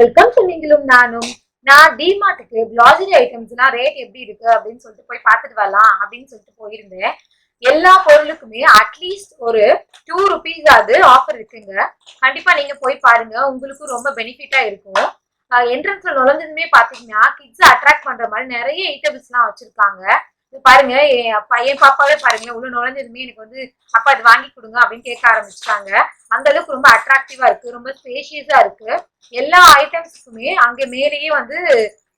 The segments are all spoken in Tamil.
வெல்கம் டு நீங்களும் நானும். நான் டிமார்ட்டுக்கு க்ளாசரி ஐட்டம்ஸ்லாம் ரேட் எப்படி இருக்கு அப்படின்னு சொல்லிட்டு போய் பார்த்துட்டு வரலாம் அப்படின்னு சொல்லிட்டு போயிருந்தேன். எல்லா பொருளுக்குமே அட்லீஸ்ட் ஒரு டூ ருபீஸ் அது ஆஃபர் இருக்குங்க. கண்டிப்பா நீங்க போய் பாருங்க. உங்களுக்கும் ரொம்ப பெனிஃபிட்டா இருக்கும். என்ட்ரன்ஸ்ல நுழைஞ்சதுமே பாத்தீங்கன்னா கிட்ஸ் அட்ராக்ட் பண்ற மாதிரி நிறைய ஐட்டம்ஸ்லாம் வச்சிருக்காங்க. பாருங்க என் அப்பா என் பாப்பாவே பாருங்க உள்ள நுழைஞ்சதுமே எனக்கு வந்து அப்பா இது வாங்கி கொடுங்க அப்படின்னு கேட்க ஆரம்பிச்சிட்டாங்க. அந்த அளவுக்கு ரொம்ப அட்ராக்டிவா இருக்கு ரொம்ப ஸ்பேஷியஸா இருக்கு. எல்லா ஐட்டம்ஸுக்குமே அங்க மேலேயே வந்து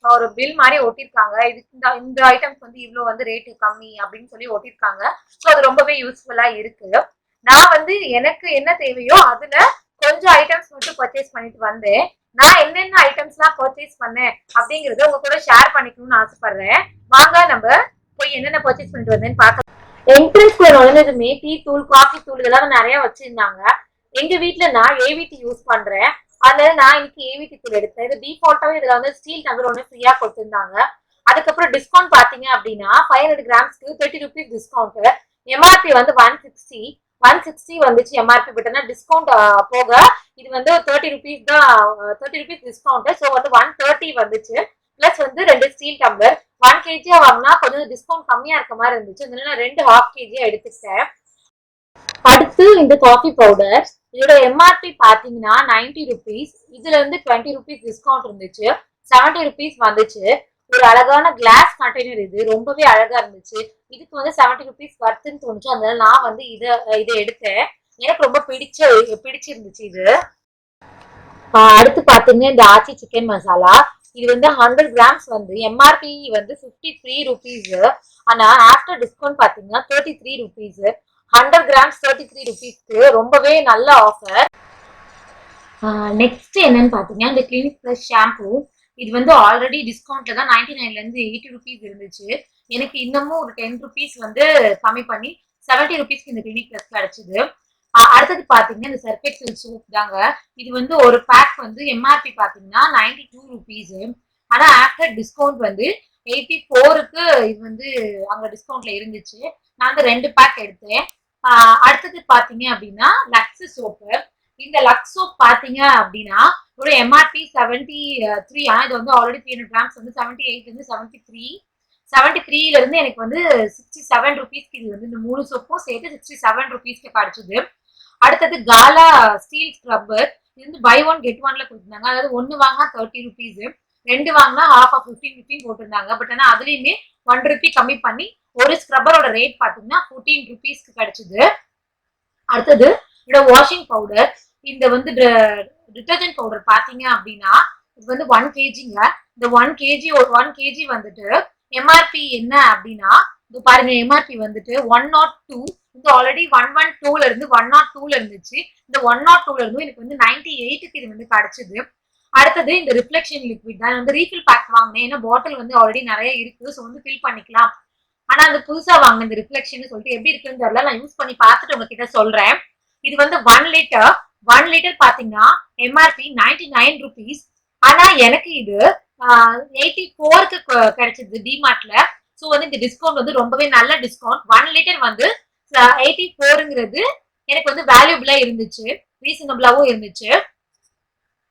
ஒரு பில் மாதிரி ஒட்டியிருக்காங்க. இதுக்கு இந்த இந்த ஐட்டம்ஸ் வந்து இவ்வளோ வந்து ரேட்டு கம்மி அப்படின்னு சொல்லி ஒட்டியிருக்காங்க. ஸோ அது ரொம்பவே யூஸ்ஃபுல்லா இருக்கு. நான் வந்து எனக்கு என்ன தேவையோ அதுல கொஞ்சம் ஐட்டம்ஸ் மட்டும் பர்ச்சேஸ் பண்ணிட்டு வந்தேன். நான் என்னென்ன ஐட்டம்ஸ்லாம் பர்ச்சேஸ் பண்ணேன் அப்படிங்கறத உங்க கூட ஷேர் பண்ணிக்கணும்னு ஆசைப்படுறேன். வாங்க நம்ம போய் என்னென்ன பர்ச்சேஸ் பண்ணிட்டு வந்தேன்னு பார்க்க என்ட்ரன்ஸ்குள்ள நுழைஞ்சதுமே டீ தூள் காஃபி தூள் இதெல்லாம் நிறைய வச்சிருந்தாங்க. எங்க வீட்டுல நான் ஏவிடி யூஸ் பண்றேன். அதனால நான் இன்னைக்கு ஏவிடி தூள் எடுத்தேன். இது டிஃபால்ட்டாவே இதுல வந்து ஸ்டீல் டம்ளர் ஒன்று ஃப்ரீயா கொடுத்துருந்தாங்க. அதுக்கப்புறம் டிஸ்கவுண்ட் பாத்தீங்க அப்படின்னா ஃபைவ் ஹண்ட்ரட் கிராம்ஸ்க்கு தேர்ட்டி ருபீஸ் டிஸ்கவுண்ட் எம்ஆர்பி வந்து ஒன் சிக்ஸ்டி ஒன் சிக்ஸ்டி வந்துச்சு எம்ஆர்பி பட் டிஸ்கவுண்ட் போக இது வந்து தேர்ட்டி ருபீஸ் தான் தேர்ட்டி ருபீஸ் டிஸ்கவுண்ட் ஸோ வந்து ஒன் தேர்ட்டி வந்துச்சு. ப்ளஸ் வந்து ரெண்டு ஸ்டீல் டம்ளர் ஒன் கேஜியா வாங்கினா கொஞ்சம் டிஸ்கவுண்ட் கம்மியா இருக்க மாதிரி இருந்துச்சு. அதனால நான் ரெண்டு ஹாஃப் கேஜியா எடுத்துக்கிட்டேன். அடுத்து இந்த காஃபி பவுடர் இதோட எம்ஆர்பி பாத்தீங்கன்னா நைன்டி ருபீஸ் இதுல இருந்து டுவெண்ட்டி ருபீஸ் டிஸ்கவுண்ட் இருந்துச்சு. செவன்டி ருபீஸ் வந்துச்சு. ஒரு அழகான கிளாஸ் கண்டெய்னர் இது. ரொம்பவே அழகா இருந்துச்சு. இதுக்கு வந்து செவன்டி ருபீஸ் வர்த்துன்னு தோணுச்சு. அதனால நான் வந்து இதை இதை எடுத்தேன். எனக்கு ரொம்ப பிடிச்ச பிடிச்சிருந்துச்சு இது. அடுத்து பாத்தீங்கன்னா இந்த ஆச்சி சிக்கன் மசாலா இது வந்து ஹண்ட்ரட் கிராம்ஸ் வந்து எம்ஆர்பி வந்து ஃபிஃப்டி த்ரீ ருபீஸ் ஆனா ஆஃப்டர் டிஸ்கவுண்ட் பாத்தீங்கன்னா thirty three rupees hundred grams thirty three ருபீஸ்க்கு ரொம்பவே நல்ல ஆஃபர் நெக்ஸ்ட் என்னன்னு பாத்தீங்கன்னா இந்த கிளினிக் பிளஸ் ஷாம்பு இது வந்து ஆல்ரெடி டிஸ்கவுண்ட்ல தான் நைன்டி நைன்ல இருந்து எயிட்டி ருபீஸ் இருந்துச்சு. எனக்கு இன்னமும் ஒரு டென் ருபீஸ் வந்து கம்மி பண்ணி செவன்டி ருபீஸ்க்கு இந்த கிளினிக் பிளஸ் கிடைச்சது. அடுத்தது பாத்தீங்கன்னா இந்த சர்பெக்சல் சோப் தாங்க. இது வந்து ஒரு பேக் வந்து எம்ஆர்பி பாத்தீங்கன்னா நைன்டி டூ ருபீஸ் ஆனா ஆஃப்டர் டிஸ்கவுண்ட் வந்து எயிட்டி ஃபோருக்கு இது வந்து அங்க டிஸ்கவுண்ட்ல இருந்துச்சு. நான் வந்து ரெண்டு பேக் எடுத்தேன். அடுத்தது பாத்தீங்க அப்படின்னா லக்ஸ் சோப்பு இந்த லக்ஸ் சோப் பாத்தீங்க அப்படின்னா ஒரு எம்ஆர்பி செவன்டி த்ரீ ஆனா இது வந்து ஆல்ரெடி த்ரீ ஹண்ட்ரட் கிராம்ஸ் வந்து செவன்டி எயிட் வந்து செவன்டி த்ரீ செவன்டி த்ரீல இருந்து எனக்கு வந்து சிக்ஸ்டி செவன் ருபீஸ்க்கு இது வந்து இந்த மூணு சோப்பும் சேர்த்து சிக்ஸ்டி செவன் ருபீஸ்க்கு கிடைச்சது அடுத்தது காலா ஸ்டீல் ஸ்க்ரப்பர் இது வந்து பை ஒன் கெட் ஒன்ல கொடுத்துருந்தாங்க. அதாவது ஒன்னு வாங்கினா தேர்ட்டி ருபீஸ் ரெண்டு வாங்கினா ஹாஃப் ஆஃப் ஃபிஃப்டீன் ஃபிஃப்டின் போட்டிருந்தாங்க. பட் ஆனால் அதுலேயுமே ஒன் ருபி கம்மி பண்ணி ஒரு ஸ்க்ரப்பரோட ரேட் பார்த்தீங்கன்னா ஃபோர்டீன் ருபீஸ்க்கு கிடைச்சிது. அடுத்தது இதோட வாஷிங் பவுடர் இந்த வந்து டிட்டர்ஜென்ட் பவுடர் பார்த்தீங்க அப்படின்னா இது வந்து ஒன் கேஜிங்க இந்த ஒன் கேஜி ஒரு ஒன் கேஜி வந்துட்டு எம்ஆர்பி என்ன அப்படின்னா இது பாருங்க எம்ஆர்பி வந்துட்டு ஒன் நாட் டூ இது ஆல்ரெடி ஒன் ஒன் டூல இருந்து ஒன் நாட் டூல இருந்துச்சு. இந்த ஒன் நாட் oh டூல இருந்து எனக்கு வந்து நைன்டி எயிட்டுக்கு இது வந்து கிடைச்சது. அடுத்தது இந்த ரிஃப்ளெக்ஷன் லிக்விட் தான். வந்து ரீஃபில் பேக் வாங்கினேன். ஏன்னா பாட்டில் வந்து ஆல்ரெடி நிறைய இருக்கு. ஸோ வந்து ஃபில் பண்ணிக்கலாம். ஆனா அந்த புதுசா வாங்கின இந்த ரிஃப்ளெக்ஷன் சொல்லிட்டு எப்படி இருக்குன்னு தெரியல. நான் யூஸ் பண்ணி பார்த்துட்டு உங்ககிட்ட சொல்றேன். இது வந்து ஒன் லிட்டர் ஒன் லிட்டர் பாத்தீங்கன்னா எம்ஆர்பி நைன்டி நைன் ருபீஸ் ஆனா எனக்கு இது எயிட்டி ஃபோருக்கு கிடைச்சது டிமார்ட்ல ஸோ வந்து இந்த டிஸ்கவுண்ட் வந்து ரொம்பவே நல்ல டிஸ்கவுண்ட் ஒன் லிட்டர் வந்து எயிட்டி ஃபோருங்கிறது எனக்கு வந்து வேல்யூபிளா இருந்துச்சு ரீசனபிளாவும் இருந்துச்சு.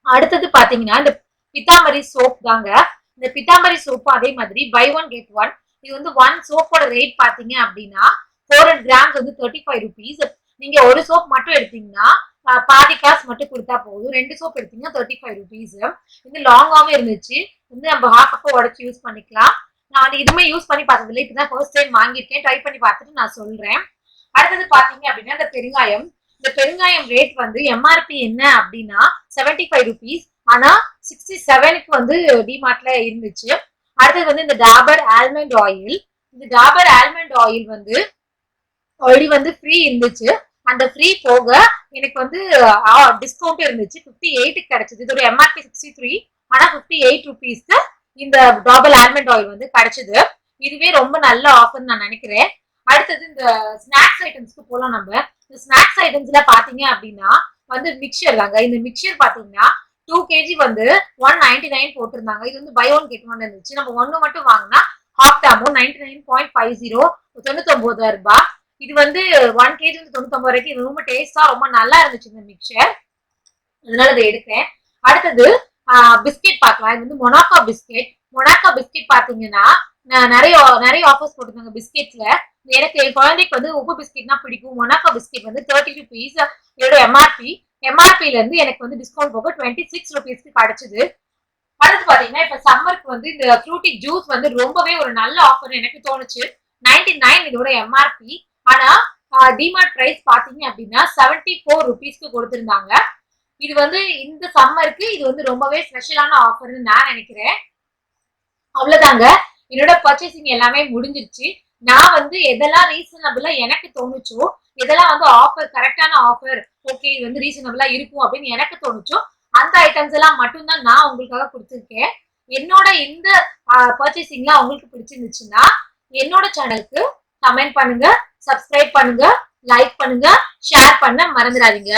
அடுத்தது பாத்தீங்கன்னா இந்த பித்தாமரி சோப் தாங்க. இந்த பித்தாமரி சோப்பும் அதே மாதிரி பை ஒன் கெட் ஒன் இது வந்து ஒன் சோப்போட ரேட் பாத்தீங்க அப்படின்னா ஃபோர் ஹண்ட்ரட் கிராம்ஸ் வந்து தேர்ட்டி ஃபைவ் ருபீஸ் நீங்க ஒரு சோப் மட்டும் எடுத்தீங்கன்னா பாதி காசு மட்டும் கொடுத்தா போதும். ரெண்டு சோப் எடுத்தீங்கன்னா தேர்ட்டி ஃபைவ் ருபீஸ் இது லாங்காவும் இருந்துச்சு. வந்து நம்ம ஹாஃப் அப்போ உடச்சி யூஸ் பண்ணிக்கலாம். நான் வந்து இதுவுமே யூஸ் பண்ணி பார்த்ததில்ல. இப்பதான் ஃபர்ஸ்ட் டைம் வாங்கியிருக்கேன். ட்ரை பண்ணி பார்த்துட்டு நான் சொல்கிறேன் அடுத்தது பாத்தீங்க அப்படின்னா இந்த பெருங்காயம். இந்த பெருங்காயம் ரேட் வந்து எம்ஆர்பி என்ன அப்படின்னா செவன்டி ஃபைவ் ருபீஸ் ஆனா சிக்ஸ்டி செவனுக்கு வந்து டிமார்ட்ல இருந்துச்சு. அடுத்தது வந்து இந்த டாபர் ஆல்மண்ட் ஆயில் இந்த டாபர் ஆல்மண்ட் ஆயில் வந்து ஆல்ரெடி வந்து ஃப்ரீ இருந்துச்சு. அந்த ஃப்ரீ போக எனக்கு வந்து டிஸ்கவுண்ட் இருந்துச்சு. ஃபிஃப்டி எயிட்டுக்கு கிடைச்சது. இதோட எம்ஆர்பி சிக்ஸ்டி த்ரீ ஆனா ஃபிஃப்டி எயிட் ருபீஸ்க்கு இந்த டாபர் ஆல்மண்ட் ஆயில் வந்து கிடைச்சது. இதுவே ரொம்ப நல்ல ஆஃபர்னு நான் நினைக்கிறேன். அடுத்தது இந்த ஸ்நாக்ஸ் ஐட்டம்ஸ்க்கு போலாம் நம்ம. இந்த ஸ்நாக்ஸ் ஐட்டம்ஸ்ல பாத்தீங்க அப்படின்னா வந்து மிக்சர் தாங்க. இந்த மிக்சர் பாத்தீங்கன்னா டூ கேஜி வந்து ஒன் நைன்டி நைன் போட்டிருந்தாங்க. இது வந்து பை ஒன் கெட் ஒன் இருந்துச்சு. நம்ம ஒன்னு மட்டும் வாங்கினா half amount ninety nine point five zero தொண்ணூத்தி ரூபாய் இது வந்து ஒன் கேஜி வந்து தொண்ணூத்தொம்பது வரைக்கும் இது ரொம்ப டேஸ்டா ரொம்ப நல்லா இருந்துச்சு இந்த மிக்சர் அதனால இதை எடுத்தேன். அடுத்தது பிஸ்கெட் பார்க்கலாம். இது வந்து மொனாக்கா பிஸ்கெட். மொனாக்கா பிஸ்கெட் பாத்தீங்கன்னா நான் நிறைய நிறைய ஆஃபர்ஸ் போட்டிருந்தாங்க பிஸ்கெட்ல. எனக்கு என் குழந்தைக்கு வந்து உப்பு பிஸ்கெட்னா பிடிக்கும். மொனாக்கா பிஸ்கெட் வந்து தேர்ட்டி ருபீஸ் இதோட எம்ஆர்பி எம்ஆர்பில இருந்து எனக்கு வந்து டிஸ்கவுண்ட் போக டுவெண்ட்டி சிக்ஸ் ருபீஸ்க்கு கிடைச்சது. அடுத்து பாத்தீங்கன்னா இப்ப சம்மருக்கு வந்து இந்த ஃப்ரூட்டி ஜூஸ் வந்து ரொம்பவே ஒரு நல்ல ஆஃபர் எனக்கு தோணுச்சு. நைன்டி நைன் இதோட எம்ஆர்பி ஆனா டிமார்ட் பிரைஸ் பாத்தீங்க அப்படின்னா செவன்டி ஃபோர் ருபீஸ்க்கு கொடுத்திருந்தாங்க. இது வந்து இந்த சம்மருக்கு இது வந்து ரொம்பவே ஸ்பெஷலான ஆஃபர்னு நான் நினைக்கிறேன். அவ்வளவுதாங்க. என்னோட பர்ச்சேசிங் எல்லாமே முடிஞ்சிருச்சு. நான் வந்து எதெல்லாம் ரீசனபிளா எனக்கு தோணுச்சோ எதெல்லாம் வந்து ஆஃபர் கரெக்டான ஆஃபர் ஓகே இது வந்து ரீசனபிளா இருக்கும் அப்படின்னு எனக்கு தோணுச்சோ அந்த ஐட்டம்ஸ் எல்லாம் மட்டும்தான் நான் உங்களுக்காக கொடுத்துருக்கேன். என்னோட இந்த பர்ச்சேசிங்லாம் உங்களுக்கு பிடிச்சிருந்துச்சுன்னா என்னோட சேனலுக்கு கமெண்ட் பண்ணுங்க சப்ஸ்கிரைப் பண்ணுங்க லைக் பண்ணுங்க ஷேர் பண்ண மறந்துடாதீங்க.